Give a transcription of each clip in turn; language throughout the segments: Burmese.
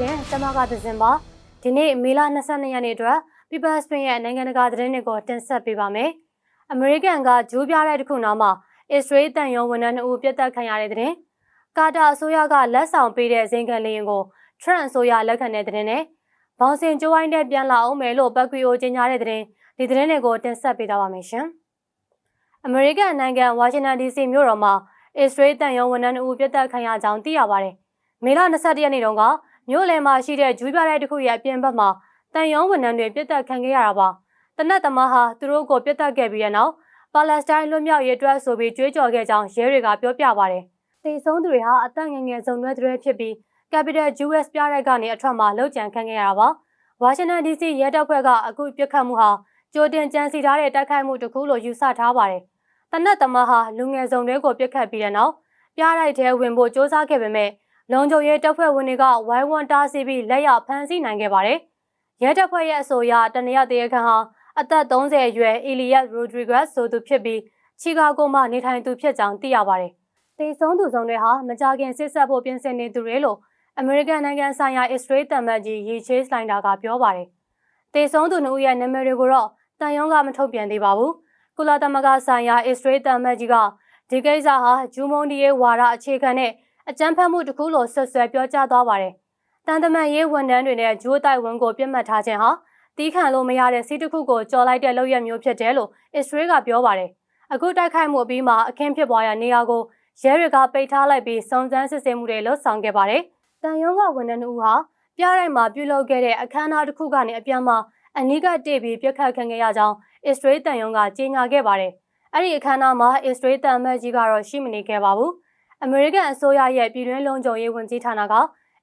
ရှင်။ကျွန်မကသဇင်ပါ။ဒီနေ့မေလ22ရက်နေ့အတွက် People Spring ရဲ့နိုင်ငံတကာသတင်းတွေကိုတင်ဆက်ပေးပါမယ်။အမေရိကန်ကဂျိုးပြတဲ့တစ်ခုနောက်မှာအစ္စရေးတန်ယုံဝန်ထမ်း2ဦးပြစ်တက်ခံရတဲ့တဲ့။ကာတာအစိုးရကလက်ဆောင်ပေးတဲ့ဇင်ကန်လေရင်ကိုထရန့်အစိုးရလက်ခံတဲ့တဲ့နဲ့ဘောင်စင်ကျိုးဝိုင်းတဲ့ပြန်လာအောင်မယ်လို့ဘက်ကွီယိုကြေညာတဲ့တဲ့ဒီသတင်းတွေကိုတင်ဆက်ပေးသွားပါမယ်ရှင်။အမေရိကန်နိုင်ငံဝါရှင်တန် DC မြို့တော်မှာအစ္စရေးတန်ယုံဝန်ထမ်း2ဦးပြစ်တက်ခံရကြောင်းသိရပါတယ်။မေလ22ရက်နေ့တုန်းက မြို့လယ်မှာရှိတဲ့ဂျူးပြတဲ့တစ်ခုရဲ့အပြင်ဘက်မှာတန်ယုံဝန်ထမ်းတွေပြစ်တက်ခံခဲ့ရတာပါ။တနက်သမားဟာသူတို့ကိုပြစ်တက်ခဲ့ပြီးတဲ့နောက်ပါလက်စတိုင်းလွတ်မြောက်ရေးအတွက်ဆိုပြီးကြွေးကြော်ခဲ့ကြောင်းရဲတွေကပြောပြပါတယ်။တေဆုံးသူတွေဟာအသက်ငယ်ငယ်စုံတွဲတွေဖြစ်ပြီး Capital US ပြတဲ့ကနေအထွက်မှာလှုပ်ကြံခံခဲ့ရတာပါ။ဝါရှင်တန် DC ရဲတပ်ဖွဲ့ကအခုပြစ်ခတ်မှုဟာကြိုတင်ကြံစီထားတဲ့တိုက်ခိုက်မှုတစ်ခုလို့ယူဆထားပါတယ်။တနက်သမားဟာလူငယ်စုံတွေကိုပြစ်ခတ်ပြီးတဲ့နောက်ပြားလိုက်တဲ့ဝင်ဖို့စ조사ခဲ့ပေမဲ့ လုံခြုံရေးတပ်ဖွဲ့ဝင်တွေကဝိုင်းဝန်းတားဆီးပြီးလက်ရဖမ်းဆီးနိုင်ခဲ့ပါတယ်။ရဲတပ်ဖွဲ့ရဲ့အဆိုအရတနရတရခန်ဟာအသက်30အရွယ်အီလီယက်ရိုဒရီဂရက်ဆိုသူဖြစ်ပြီးချီကာဂိုမှာနေထိုင်သူဖြစ်ကြောင်းသိရပါတယ်။တေဆုံးသူစုံတွေဟာမကြခင်စစ်ဆက်ဖို့ပြင်ဆင်နေသူတွေလို့အမေရိကန်နိုင်ငံဆိုင်ရာအစ္စရေးတမန်ကြီးရီချေးစလိုင်ဒါကပြောပါတယ်။တေဆုံးသူနှုတ်ရဲ့နာမည်တွေကိုတော့တန်ယုံကမထုတ်ပြန်သေးပါဘူး။ကုလသမဂ္ဂဆိုင်ရာအစ္စရေးတမန်ကြီးကဒီကိစ္စဟာဂျူမွန်ဒီရဲ့ဝါဒအခြေခံတဲ့ အကြမ်းဖက်မှုတစ်ခုလို့ဆွဆွဲပြောကြားသွားပါတယ်။တန်တမန်ရေးဝန်ထမ်းတွေနဲ့ဂျိုးတိုက်ဝန်ကိုပြစ်မှတ်ထားခြင်းဟာတီးခံလို့မရတဲ့စီးတစ်ခုကိုကြော်လိုက်တဲ့လုပ်ရမျိုးဖြစ်တယ်လို့အစ္စရေးကပြောပါတယ်။အခုတိုက်ခိုက်မှုအပြီးမှာအခင်းဖြစ်ပွားရာနေရာကိုရဲတွေကပိတ်ထားလိုက်ပြီးစုံစမ်းစစ်ဆေးမှုတွေလှုပ်ဆောင်ခဲ့ပါတယ်။တန်ယုံကဝန်ထမ်းတို့ဟာပြရိုက်မှာပြုလုပ်ခဲ့တဲ့အခမ်းအနားတစ်ခုကနေအပြန်မှာအနီးကတိပြီးပြစ်ခတ်ခံခဲ့ရကြောင်းအစ္စရေးတန်ယုံကကြေညာခဲ့ပါတယ်။အဲ့ဒီအခမ်းအနားမှာအစ္စရေးတန်မတ်ကြီးကတော့ရှိမနေခဲ့ပါဘူး။ အမေရိကန်အစိုးရရဲ့ပြည်တွင်းလုံခြုံရေးဝန်ကြီးဌာနက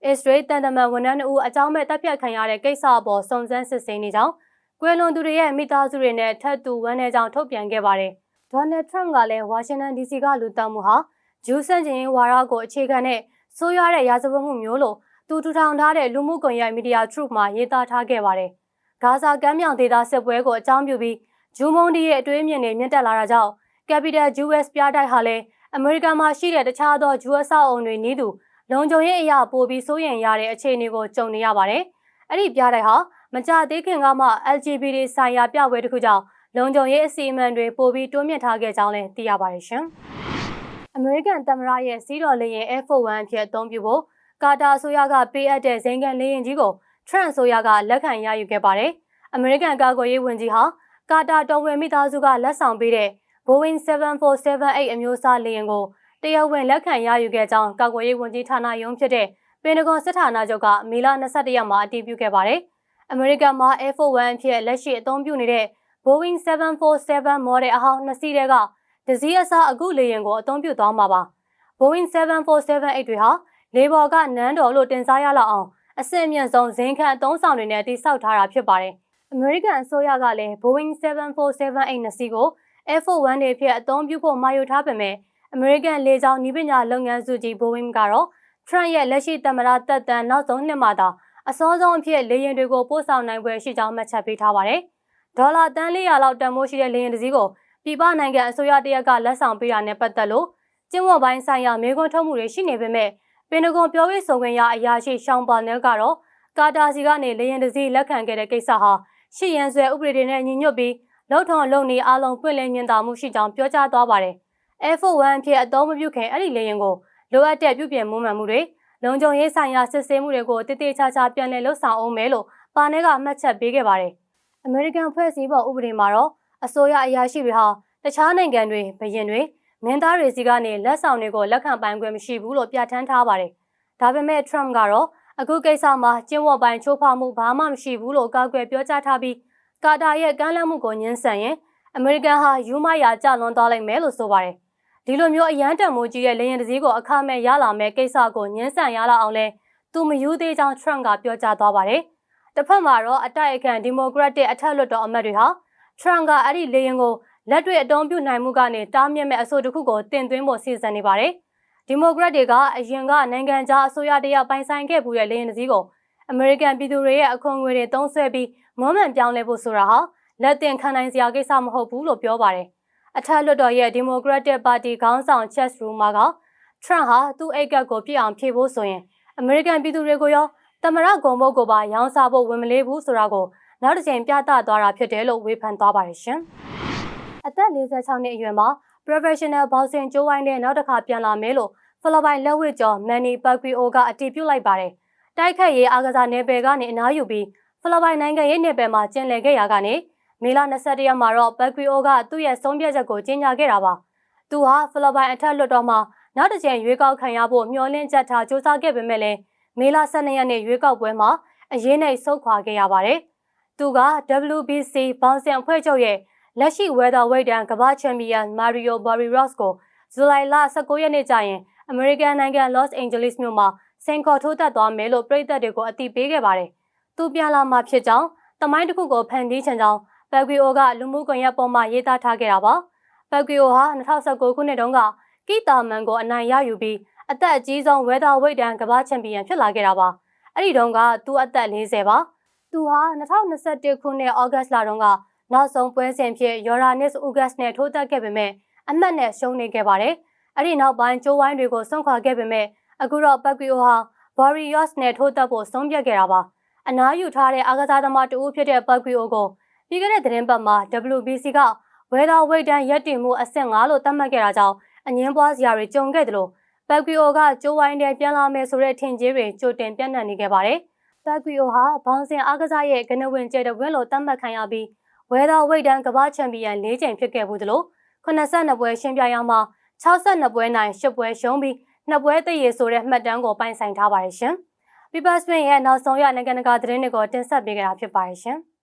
အစ္စရေးတန်တမန်ဝန်ထမ်းတို့အကြောင်းမဲ့တပ်ဖြတ်ခံရတဲ့ကိစ္စအပေါ်စုံစမ်းစစ်ဆေးနေကြောင်းကွယ်လွန်သူတွေရဲ့မိသားစုတွေနဲ့ထပ်တူဝမ်းနည်းကြောင်းထုတ်ပြန်ခဲ့ပါတယ်။ဒေါ်နယ်ထရန့်ကလည်းဝါရှင်တန် DC ကလူတောင်းမှုဟာဂျူးဆန့်ကျင်ရေးဝါဒကိုအခြေခံတဲ့ဆိုးရွားတဲ့ရာဇဝတ်မှုမျိုးလို့သူထူထောင်ထားတဲ့လူမှုကွန်ရက်မီဒီယာ Truth မှာရေးသားထားခဲ့ပါတယ်။ဂါဇာကမ်းမြောင်ဒေသစစ်ပွဲကိုအကြောင်းပြုပြီးဂျူးမုန်ဒီရဲ့အတွေးအမြင်တွေမြင့်တက်လာတာကြောင့် Capital US ပြတိုက်ဟာလည်း အမေရိကန်မှာရှိတဲ့တခြားသောဂျူးအဆောက်အုံတွေနည်းတူလုံခြုံရေးအရာပိုပြီးစိုးရိမ်ရတဲ့အခြေအနေကိုကြုံနေရပါတယ်။အဲ့ဒီပြတိုက်ဟာမကြသေးခင်ကမှ LGBT ဆိုင်ရာပြပွဲတစ်ခုကြောင့်လုံခြုံရေးအစီအမံတွေပိုပြီးတိုးမြင့်ထားခဲ့ကြောင်းလည်းသိရပါတယ်ရှင်။အမေရိကန်သမ္မတရဲ့စီးတော်လေယာဉ် Air Force One အဖြစ်အသုံးပြုဖို့ကာတာအစိုးရကပေးအပ်တဲ့ဇိမ်ကန်လေယာဉ်ကြီးကို Trump အစိုးရကလက်ခံရယူခဲ့ပါတယ်။အမေရိကန်ကာကွယ်ရေးဝန်ကြီးဟာကာတာတော်ဝင်မိသားစုကလက်ဆောင်ပေးတဲ့ Boeing 7478အမျိုးအစားလေယာဉ်ကိုတရားဝင်လက်ခံရယူခဲ့ကြောင်းကာကွယ်ရေးဝန်ကြီးဌာနရုံးဖြစ်တဲ့ပင်တဂွန်စစ်ဌာနချုပ်ကမေလ22ရက်မှာအတည်ပြုခဲ့ပါတယ်။အမေရိကန်မှာ Air Force One အဖြစ်လက်ရှိအသုံးပြုနေတဲ့ Boeing 747 model အဟောင်းနှစ်စီးတဲကဒဇီးအစားအခုလေယာဉ်ကိုအသုံးပြုသွားမှာပါ။ Boeing 7478တွေဟာလေဘော်ကနန်းတော်လို့တင်စားရလောက်အောင်အဆင့်အမြင့်ဆုံးဇင်းခန့်အသုံးဆောင်တွေနဲ့တိစောက်ထားတာဖြစ်ပါတယ်။ American အစိုးရကလည်း Boeing 7478နှစ်စီးကို Air Force One တွေဖြစ်အသုံးပြုဖို့မှာယူထားပေမဲ့ American လေကြောင်းနီးပညာလုပ်ငန်းစုကြီး Boeing ကတော့ Trump ရဲ့လက်ရှိသမ္မတတက်တန်နောက်ဆုံးနှစ်မှာသာအစောဆုံးအဖြစ်လေယာဉ်တွေကိုပို့ဆောင်နိုင်ပွဲရှိကြောင်းမှတ်ချက်ပေးထားပါတယ်။ဒေါ်လာတန်400လောက်တန်ဖိုးရှိတဲ့လေယာဉ်တစ်စီးကိုပြည်ပနိုင်ငံအစိုးရတရက်ကလက်ဆောင်ပေးတာနဲ့ပတ်သက်လို့ကျင်းဝတ်ပိုင်းဆိုင်ရာမေးခွန်းထုတ်မှုတွေရှိနေပေမဲ့ပင်တဂွန်ပြောရေးဆိုခွင့်ရအရာရှိရှောင်းပါနယ်ကတော့ကာတာစီကနေလေယာဉ်တစ်စီးလက်ခံခဲ့တဲ့ကိစ္စဟာရှစ်ရန်ဆွဲဥပဒေတွေနဲ့ညီညွတ်ပြီး လုံထုံလုံနေအလုံးပွင့်လင်းမြင်သာမှုရှိကြောင်းပြောကြားသွားပါတယ်။ Air Force One ဖြစ်အသုံးမပြုခင်အဲ့ဒီလေယာဉ်ကိုလိုအပ်တဲ့ပြုပြင်မှုမှန်မှုတွေလုံခြုံရေးဆိုင်ရာစစ်ဆေးမှုတွေကိုတည်တည်ချာချာပြန်လည်လှုပ်ဆောင်အောင်မယ်လို့ပါနယ်ကမှတ်ချက်ပေးခဲ့ပါတယ်။ American ဖွဲ့စည်းပုံဥပဒေမှာတော့အစိုးရအရာရှိတွေဟာတခြားနိုင်ငံတွေဘရင်တွေမင်းသားတွေစီကနေလက်ဆောင်တွေကိုလက်ခံပိုင်ခွင့်မရှိဘူးလို့ပြဋ္ဌာန်းထားပါတယ်။ဒါပေမဲ့ Trump ကတော့အခုကိစ္စမှာကျင်းဝတ်ပိုင်းချိုးဖောက်မှုဘာမှမရှိဘူးလို့ကောက်ွယ်ပြောကြားထားပြီး ကာတာရဲ့ကမ်းလှမ်းမှုကိုညှင်းဆန်ရင်အမေရိကန်ဟာယူမိုက်ယာကျလွန်သွားလိမ့်မယ်လို့ဆိုပါတယ်။ဒီလိုမျိုးအရန်တံမိုးကြီးတဲ့လေရင်တစည်းကိုအခမဲ့ရလာမဲ့ကိစ္စကိုညှင်းဆန်ရလာအောင်လဲသူမယူသေးကြောင်း Trump ကပြောကြားသွားပါတယ်။တစ်ဖက်မှာတော့အတိုက်အခံဒီမိုကရက်တစ်အထက်လွှတ်တော်အမတ်တွေဟာ Trump ကအဲ့ဒီလေရင်ကိုလက်တွေ့အတုံးပြုနိုင်မှုကနေတားမြစ်မဲ့အဆိုတစ်ခုကိုတင်သွင်းဖို့စီစဉ်နေပါတယ်။ဒီမိုကရက်တွေကအရင်ကနိုင်ငံခြားအစိုးရတရပိုင်ဆိုင်ခဲ့မှုတဲ့လေရင်တစည်းကို အမေရိကန်ပြည်သူတွေရဲ့အခွန်ငွေတွေသုံးဆွဲပြီးမွမ်းမံပြောင်းလဲဖို့ဆိုတာဟာလက်တင်ခံနိုင်စရာကိစ္စမဟုတ်ဘူးလို့ပြောပါတယ်။အထက်လွှတ်တော်ရဲ့ဒီမိုကရက်တစ်ပါတီခေါင်းဆောင် Chess Rumor က Trump ဟာသူ့အိတ်ကပ်ကိုပြစ်အောင်ဖြေဖို့ဆိုရင်အမေရိကန်ပြည်သူတွေကိုရောတမရဂုံဘုတ်ကိုပါရောင်းစားဖို့ဝင်မလေးဘူးဆိုတာကိုနောက်တစ်ချိန်ပြသသွားတာဖြစ်တယ်လို့ဝေဖန်သွားပါတယ်ရှင်။အသက်46နှစ်အရွယ်မှာ professional boxing ကျိုးဝိုင်းနဲ့နောက်တစ်ခါပြန်လာမယ်လို့ဖိလစ်ပိုင်လက်ဝှေ့ကျော်မန်နီပတ်ကွီအိုကအတည်ပြုလိုက်ပါတယ်။ တိုက်ခတ်ရေးအားကစားနယ်ပယ်ကနေအနားယူပြီးဖိလစ်ပိုင်နိုင်ငံရေးနယ်ပယ်မှာကျင်းလည်ခဲ့ရာကနေမေလ22ရက်မှာတော့ပတ်ကွီအိုကသူ့ရဲ့ဆုံးဖြတ်ချက်ကိုကြေညာခဲ့တာပါ။သူဟာဖိလစ်ပိုင်အထက်လွှတ်တော်မှာနောက်တစ်ကြိမ်ရွေးကောက်ခံရဖို့မျှော်လင့်ချက်ထားစ조사ခဲ့ပေမဲ့လည်းမေလ12ရက်နေ့ရွေးကောက်ပွဲမှာအရေးနဲ့ဆုတ်ခွာခဲ့ရပါတယ်။သူက WBC ဘောင်ဆန်အဖွဲ့ချုပ်ရဲ့လက်ရှိ Weatherweight တန်ကမ္ဘာချန်ပီယံ Mario Barrios ကိုဇူလိုင်လ19ရက်နေ့ကျရင်အမေရိကန်နိုင်ငံ Los Angeles မြို့မှာ စင်ခေါ်ထိုးသက်သွားမယ်လို့ပြည်သက်တွေကိုအသိပေးခဲ့ပါတယ်။သူပြန်လာမှဖြစ်ကြောင်းတမိုင်းတစ်ခုကိုဖန်တီးချင်ကြောင်းပက်ဂွီအိုကလူမှုကွန်ရက်ပေါ်မှာရေးသားထားခဲ့တာပါ။ပက်ဂွီအိုဟာ2019ခုနှစ်တုန်းကကီတာမန်ကိုအနိုင်ရယူပြီးအသက်အကြီးဆုံး Weatherweight တန်ကမ္ဘာချန်ပီယံဖြစ်လာခဲ့တာပါ။အဲ့ဒီတုန်းကသူအသက်40ပါ။သူဟာ2021ခုနှစ်ဩဂတ်လတုန်းကနောက်ဆုံးပွဲစဉ်ဖြစ် Yoranis Ugas နဲ့ထိုးသက်ခဲ့ပေမဲ့အမှတ်နဲ့ရှုံးနေခဲ့ပါတယ်။အဲ့ဒီနောက်ပိုင်းကျိုးဝိုင်းတွေကိုစွန့်ခွာခဲ့ပေမဲ့ အခုတော့ပတ်ကွီအိုဟာ Warriors နဲ့ထိုးသက်ဖို့ဆုံးဖြတ်ခဲ့တာပါ။အနားယူထားတဲ့အားကစားသမားတဦးဖြစ်တဲ့ပတ်ကွီအိုကိုပြီးခဲ့တဲ့သတင်းပတ်မှာ WBC က Weather Weight တန်းရက်တင်မှုအဆင့်5လို့သတ်မှတ်ခဲ့တာကြောင့်အငင်းပွားစရာတွေကြုံခဲ့တယ်လို့ပတ်ကွီအိုကကျိုးဝိုင်းတဲ့ပြန်လာမယ်ဆိုတဲ့ထင်ကြီးတွေကြိုတင်ပြန့်နှံ့နေခဲ့ပါတယ်။ပတ်ကွီအိုဟာဘောင်စင်အားကစားရဲ့ကနဝင်ကျဲတဲ့ဝင်းလို့သတ်မှတ်ခံရပြီး Weather Weight တန်းကမ္ဘာချန်ပီယံ၄ချိန်ဖြစ်ခဲ့ဘူးသလို82ပွဲရှင်းပြရမှာ62ပွဲနိုင်10ပွဲရှုံးပြီး နှစ်ပွဲတည်ရဆိုတဲ့မှတ်တမ်းကိုပိုင်ဆိုင်ထားပါတယ်ရှင်။ People Spin ရဲ့နောက်ဆုံးရနိုင်ငံတကာသတင်းတွေကိုတင်ဆက်ပေးကြတာဖြစ်ပါတယ်ရှင်။